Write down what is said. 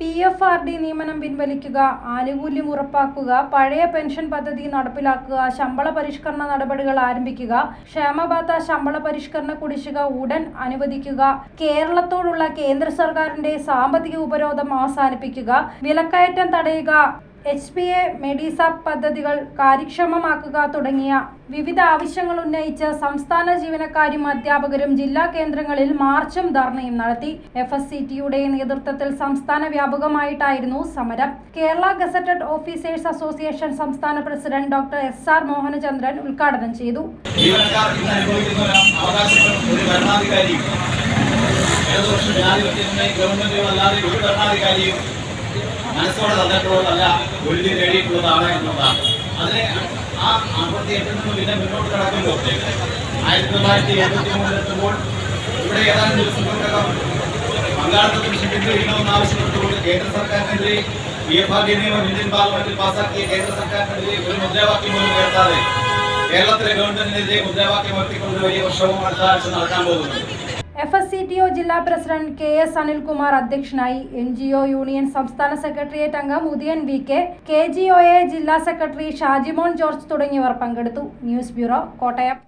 P F R D നിയമനം പിൻവലിക്കുക ആനുകൂല്യം ഉറപ്പാക്കുക പഴയ പെൻഷൻ പദ്ധതി നടപ്പിലാക്കുക ശമ്പള പരിഷ്കരണ നടപടികൾ ആരംഭിക്കുക ക്ഷേമബാധ ശമ്പള പരിഷ്കരണ കുടിശ്ശിക ഉടൻ അനുവദിക്കുക കേരളത്തോടുള്ള കേന്ദ്ര സർക്കാരിന്റെ സാമ്പത്തിക ഉപരോധം അവസാനിപ്പിക്കുക വിലക്കയറ്റം തടയുക എച്ച് പി എ മെഡിസാപ്പ് പദ്ധതികൾ കാര്യക്ഷമമാക്കുക തുടങ്ങിയ വിവിധ ആവശ്യങ്ങൾ ഉന്നയിച്ച് സംസ്ഥാന ജീവനക്കാരും അധ്യാപകരും ജില്ലാ കേന്ദ്രങ്ങളിൽ മാർച്ചും ധർണയും നടത്തി. എഫ് എസ് സി ടിയുടെ നേതൃത്വത്തിൽ സംസ്ഥാന വ്യാപകമായിട്ടായിരുന്നു സമരം. കേരള ഗസറ്റഡ് ഓഫീസേഴ്സ് അസോസിയേഷൻ സംസ്ഥാന president doctor S R Mohanachandran ഉദ്ഘാടനം ചെയ്തു. ഏകദേശ ജനാധിപത്യത്തിനെ ഗവൺമെന്റുകളല്ലാതെ ഒരു ഭരണാധികാരിയും മനസ്സോടെ തന്നിട്ടുള്ളതല്ല ഒഴിഞ്ഞു നേടിയിട്ടുള്ളതാണ് എന്നുള്ളതാണ്. അതിനെ ആ അമ്പത്തി എട്ടിൽ നിന്ന് പിന്നെ മുന്നോട്ട് കടക്കുമ്പോൾ ആയിരത്തി തൊള്ളായിരത്തി എഴുപത്തി മൂന്നിലെത്തുമ്പോൾ ഇവിടെ ഏതാനും ദിവസങ്ങൾക്കകം പങ്കാളിത്തത്തിൽ ശിക്ഷിക്കണമെന്ന് ആവശ്യപ്പെട്ടുകൊണ്ട് കേന്ദ്ര സർക്കാരിനെതിരെ പി എഫ് ആർ ഡി നിയമം ഇന്ത്യൻ പാർലമെന്റിൽ പാസാക്കിയ കേന്ദ്ര സർക്കാരിനെതിരെ ഒരു മുദ്രാവാക്യം പോലും ഉയർത്താതെ കേരളത്തിലെ ഗവൺമെന്റിനെതിരെ മുദ്രാവാക്യം ഉയർത്തിക്കൊണ്ട് വലിയ വർഷവും അടുത്ത ആഴ്ച നടക്കാൻ പോകുന്നു. F S C T O ജില്ലാ പ്രസിഡന്റ് കെ എസ് അനിൽകുമാർ അധ്യക്ഷനായി എൻ ജി ഒ യൂണിയൻ സംസ്ഥാന സെക്രട്ടേറിയറ്റ് അംഗം Udayan V K K G O A ജില്ലാ സെക്രട്ടറി ഷാജിമോൻ ജോർജ് തുടങ്ങിയവർ പങ്കെടുത്തു. News bureau Kottayam.